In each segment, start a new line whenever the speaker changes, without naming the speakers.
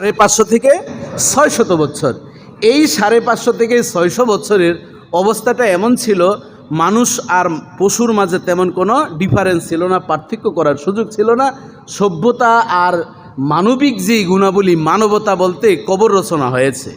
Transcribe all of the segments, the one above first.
সাড়ে পাঁচশো থেকে ছয় শত বছর। এই সাড়ে পাঁচশো থেকে ছয়শো বছরের অবস্থাটা এমন ছিল, মানুষ আর পশুর মাঝে তেমন কোনো ডিফারেন্স ছিল না, পার্থক্য করার সুযোগ ছিল না। সভ্যতা আর মানবিক যে গুণাবলী মানবতা বলতে কবর রচনা হয়েছে।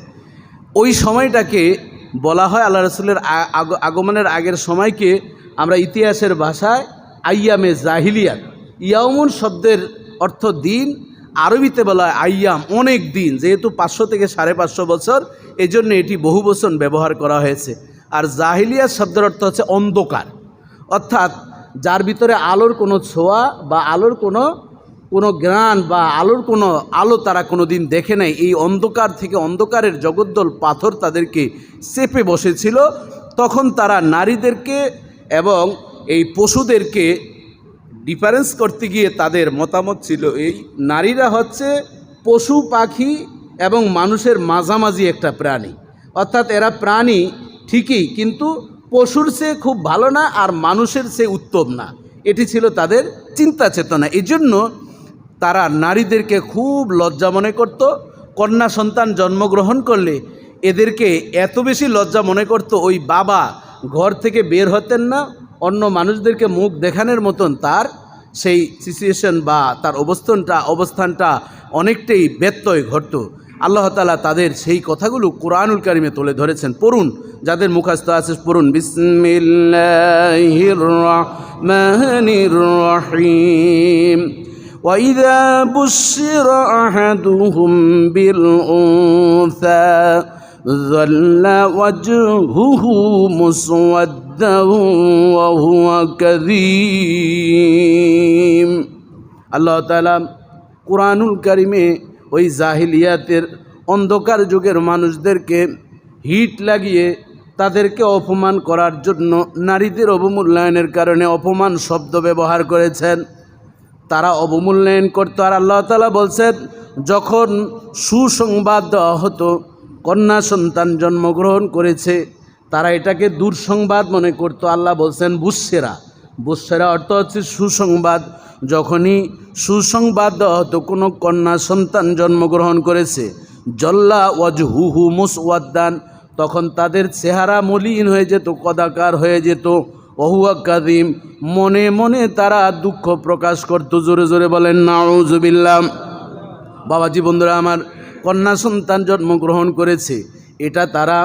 ওই সময়টাকে বলা হয় আল্লাহ রসুলের আগ- আগমনের আগের সময়কে আমরা ইতিহাসের ভাষায় আইয়ামে জাহিলিয়াত। ইয়ামুন শব্দের অর্থ দিন আরবিতে বলা হয় আইয়াম অনেক দিন, যেহেতু পাঁচশো থেকে সাড়ে পাঁচশো বছর এই জন্য এটি বহু বচন ব্যবহার করা হয়েছে। আর জাহিলিয়াত শব্দের অর্থ হচ্ছে অন্ধকার। অর্থাৎ যার ভিতরে আলোর কোনো ছোঁয়া বা আলোর কোনো কোনো জ্ঞান বা আলোর কোনো আলো তারা কোনো দিন দেখে নাই, এই অন্ধকার থেকে অন্ধকারের জগদ্দল পাথর তাদেরকে চেপে বসেছিল। তখন তারা নারীদেরকে এবং এই পশুদেরকে ডিফারেন্স করতে গিয়ে তাদের মতামত ছিল এই, নারীরা হচ্ছে পশু, পাখি এবং মানুষের মাঝামাঝি একটা প্রাণী। অর্থাৎ এরা প্রাণী ঠিকই, কিন্তু পশুর সে খুব ভালো না আর মানুষের সে উত্তম না। এটি ছিল তাদের চিন্তা চেতনা। এই জন্য তারা নারীদেরকে খুব লজ্জা মনে করত। কন্যা সন্তান জন্মগ্রহণ করলে এদেরকে এত বেশি লজ্জা মনে করত, ওই বাবা ঘর থেকে বের হতেন না অন্য মানুষদেরকে মুখ দেখানোর মতন তার সেই সিচুয়েশন বা তার অবস্থানটা অবস্থানটা অনেকটাই ব্যত্যয় ঘটত আল্লাহ তালা তাদের সেই কথাগুলো কোরআনুল কারিমে তুলে ধরেছেন পড়ুন যাদের মুখাস্ত আছে পড়ুন বিসমিল্লাহির রহমানির রহিম وإذا بشر أحدهم بالأنثى ظل وجهه مسودا وهو كذيم আল্লাহ তালা কোরআনুল কারিমে ওই জাহিলিয়াতের অন্ধকার যুগের মানুষদেরকে হিট লাগিয়ে তাদেরকে অপমান করার জন্য নারীদের অবমূল্যায়নের কারণে অপমান শব্দ ব্যবহার করেছেন তারা অবমূল্যায়ন করতো আর আল্লাহ তালা বলছেন যখন সুসংবাদ দেওয়া হতো কন্যা সন্তান জন্মগ্রহণ করেছে তারা এটাকে দুঃসংবাদ মনে করতো। আল্লাহ বলছেন বুসেরা বুসেরা অর্থ হচ্ছে সুসংবাদ। যখনই সুসংবাদ দেওয়া হতো, কোনো কন্যা সন্তান জন্মগ্রহণ করেছে, জল্লা ওয়াজ হু হু মুসওয়াদ্দান, তখন তাদের চেহারা মলিন হয়ে যেত, কদাকার হয়ে যেত। অহুয়া কাদিম মনে মনে তারা দুঃখ প্রকাশ করতো। জোরে জোরে বলেন নাউজুবিল্লাম বাবাজি বন্ধুরা, আমার কন্যা সন্তান জন্মগ্রহণ করেছে। এটা তারা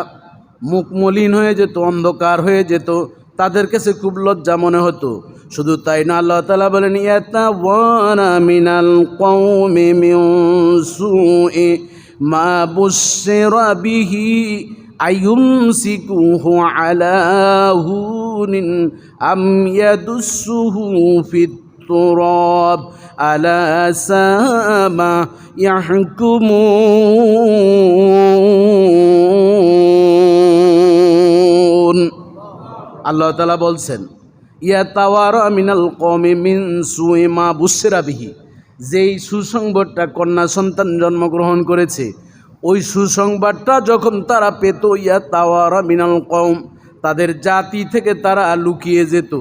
মুখ মলিন হয়ে যেত, অন্ধকার হয়ে যেত। তাদের কাছে খুব লজ্জা মনে হতো। শুধু তাই না, আল্লাহ তালা বলেন মিনাল কৌমে সুয়ে মা বুসেরা বিহি আয়ুম সিকুহু আলাহুনিন আময়াদুসুহু ফিত তুরব আলা সামা ইয়াহকুমুন। আল্লাহ তালা বলছেন, ইয়া তাওয়ারা মিনাল কমে মিন সুইমা বুসেরা বিহি। যেই সুসংবাদটা কন্যা সন্তান জন্মগ্রহণ করেছে, ওই সুসংবাদটা যখন তারা পেত, ইয়া তাওয়ারা মিনাল কম তাদের জাতি থেকে তারা লুকিয়ে যেত,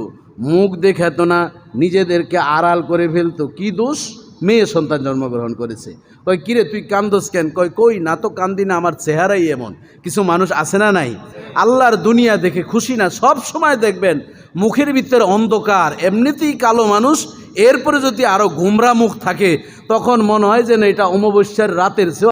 মুখ দেখাতো না, নিজেদেরকে আড়াল করে ফেলতো। কি দোষ? মেয়ে সন্তান জন্মগ্রহণ করেছে। কয়, কিরে তুই কান্দোস কেন? কয়, কই, না তো কান্দি না, আমার চেহারাই এমন। কিছু মানুষ আছে না নাই? আল্লাহর দুনিয়া দেখে খুশি না, সব সময় দেখবেন মুখের ভিতরে অন্ধকার, এমনিতেই কালো মানুষ, এরপরে যদি আরও গুমরা মুখ থাকে, তখন মনে হয় যেন এটা অমাবস্যার রাতের